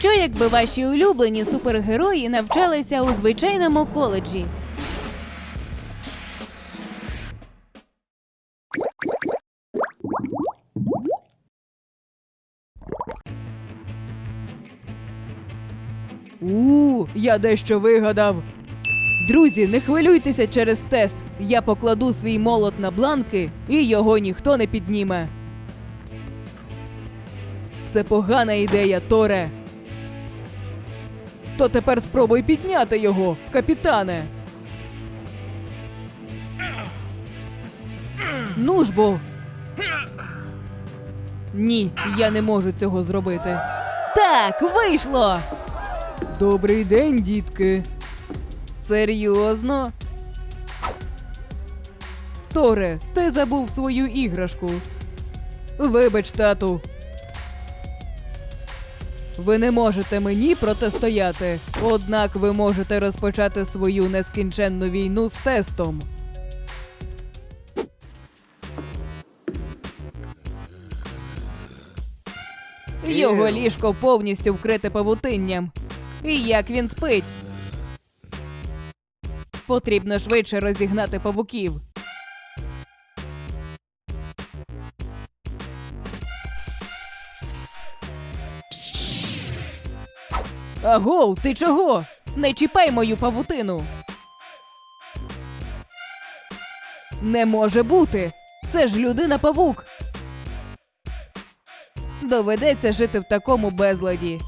Що якби ваші улюблені супергерої навчалися у звичайному коледжі? У, я дещо вигадав. Друзі, не хвилюйтеся через тест. Я покладу свій молот на бланки, і його ніхто не підніме. Це погана ідея, Торе. То тепер спробуй підняти його, капітане. Ну ж бо. Ні, я не можу цього зробити. Так, вийшло. Добрий день, дітки. Серйозно? Торе, ти забув свою іграшку. Вибач, тату. Ви не можете мені протистояти, однак ви можете розпочати свою нескінченну війну з тестом. Його ліжко повністю вкрите павутинням. І як він спить? Потрібно швидше розігнати павуків. Агов, ти чого? Не чіпай мою павутину. Не може бути. Це ж людина павук. Доведеться жити в такому безладі.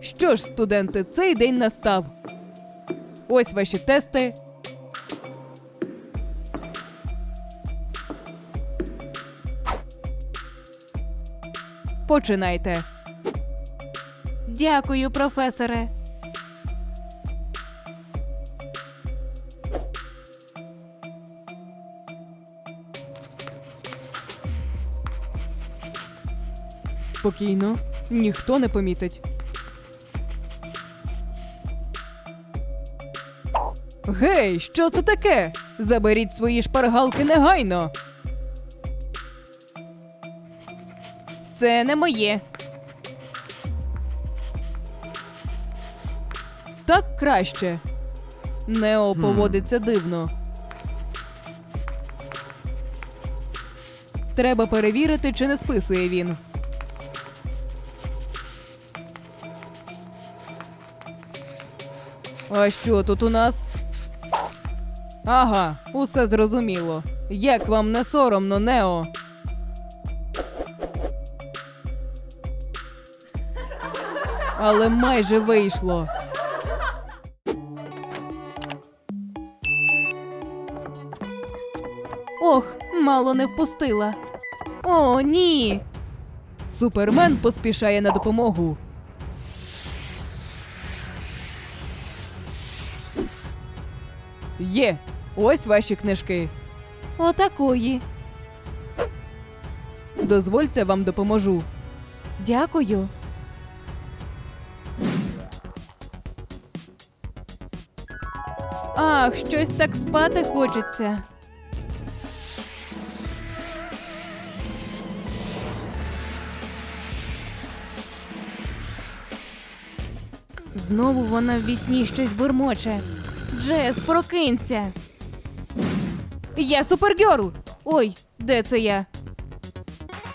Що ж, студенти, цей день настав. Ось ваші тести. Починайте. Дякую, професоре. Спокійно, ніхто не помітить. Гей, що це таке? Заберіть свої шпаргалки негайно. Це не моє. Так краще. Нео поводиться дивно. Треба перевірити, чи не списує він. А що тут у нас? Ага, усе зрозуміло. Як вам не соромно, Нео? Але майже вийшло. Ох, мало не впустила. О, ні. Супермен поспішає на допомогу. Є. Ось ваші книжки. Отакої. Дозвольте вам допоможу. Дякую. Ах, щось так спати хочеться. Знову вона в вісні щось бурмоче. Джес, прокинься. Я супергерл! Ой, де це я?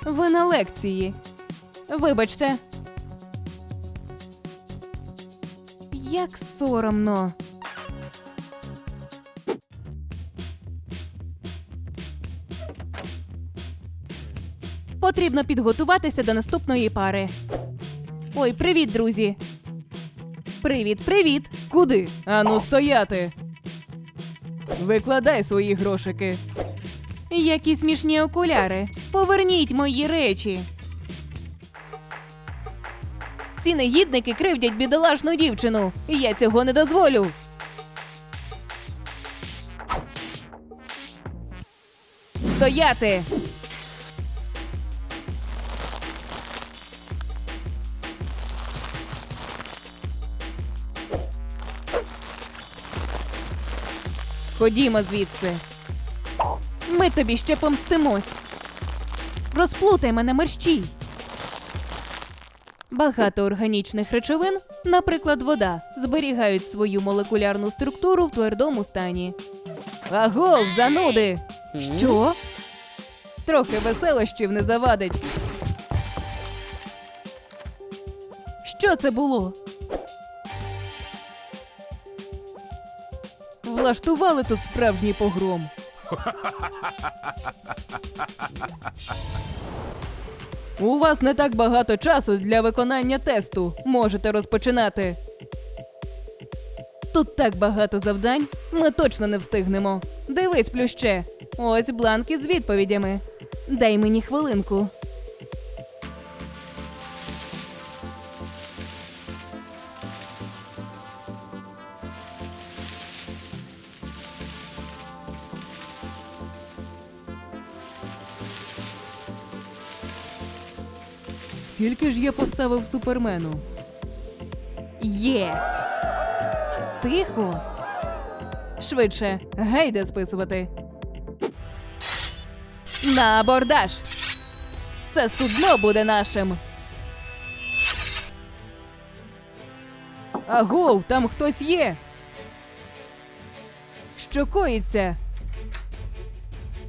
Ви на лекції. Вибачте. Як соромно. Потрібно підготуватися до наступної пари. Ой, привіт, друзі. Привіт, привіт. Куди? Ану стояти. Викладай свої грошики. Які смішні окуляри. Поверніть мої речі. Ці негідники кривдять бідолашну дівчину. Я цього не дозволю. Стояти! Ходімо звідси. Ми тобі ще помстимось. Розплутай мене мерщій. Багато органічних речовин, наприклад, вода, зберігають свою молекулярну структуру в твердому стані. Агов, зануди! Що? Трохи веселощів не завадить. Що це було? Влаштували тут справжній погром. У вас не так багато часу для виконання тесту. Можете розпочинати. Тут так багато завдань, ми точно не встигнемо. Дивись, плюще. Ось бланки з відповідями. Дай мені хвилинку. Скільки ж я поставив супермену? Є. Тихо. Швидше, гейде списувати. На абордаж. Це судно буде нашим. Агов, там хтось є. Що коїться?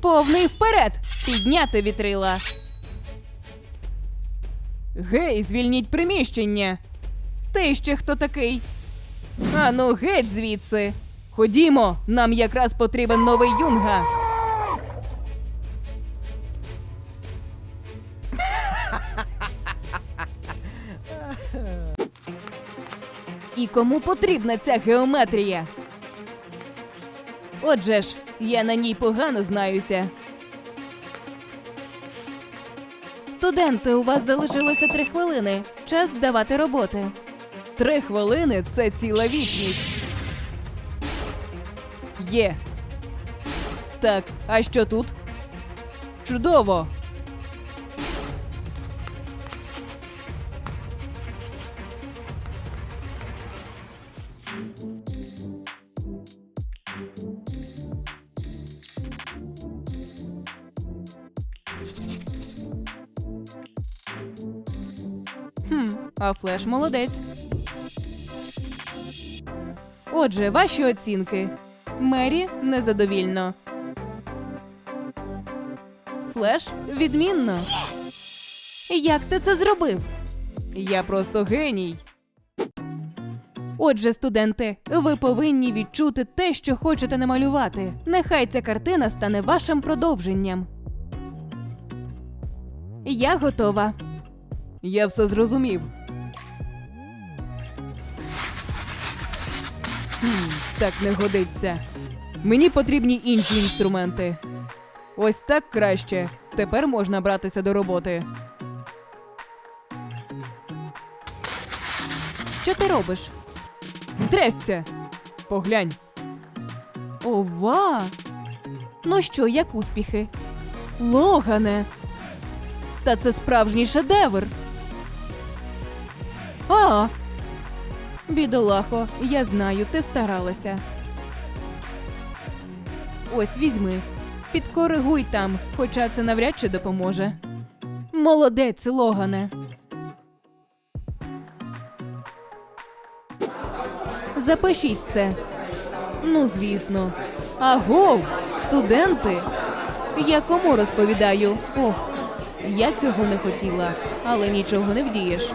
Повний вперед! Підняти вітрила. Гей, звільніть приміщення. Ти ще хто такий? Ану, геть звідси. Ходімо, нам якраз потрібен новий юнга. І кому потрібна ця геометрія? Отже ж, я на ній погано знаюся. Студенти, у вас залишилося три хвилини. Час здавати роботи. Три хвилини це ціла вічність. Є. Так, а що тут? Чудово. А флеш молодець. Отже, ваші оцінки. Мері незадовільно. Флеш відмінно. Як ти це зробив? Я просто геній. Отже, студенти, ви повинні відчути те, що хочете намалювати. Нехай ця картина стане вашим продовженням. Я готова. Я все зрозумів. Так не годиться. Мені потрібні інші інструменти. Ось так краще. Тепер можна братися до роботи. Що ти робиш? Трясця! Поглянь. Ова! Ну що, як успіхи? Логане! Та це справжній шедевр. А! Бідолахо, я знаю, ти старалася. Ось візьми. Підкоригуй там, хоча це навряд чи допоможе. Молодець, Логане. Запишіть це. Ну, звісно. Агов, студенти. Я кому розповідаю? Ох, я цього не хотіла, але нічого не вдієш.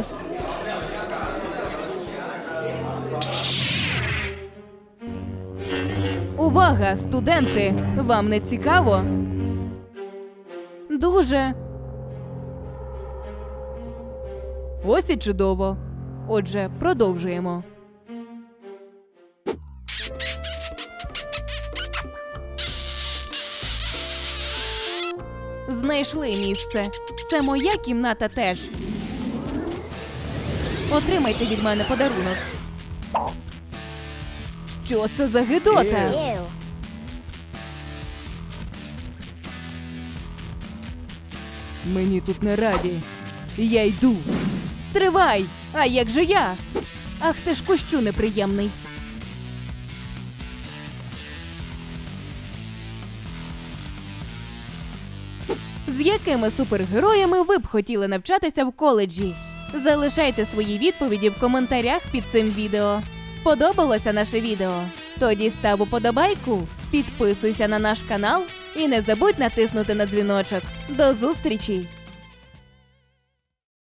Клас! Увага, студенти! Вам не цікаво? Дуже. Ось і чудово. Отже, продовжуємо. Знайшли місце. Це моя кімната теж. Отримайте від мене подарунок. Що це за гидота? Мені тут не раді. Я йду. Стривай! А як же я? Ах ти ж кущу неприємний. З якими супергероями ви б хотіли навчатися в коледжі? Залишайте свої відповіді в коментарях під цим відео. Сподобалося наше відео? Тоді став уподобайку, підписуйся на наш канал і не забудь натиснути на дзвіночок. До зустрічі!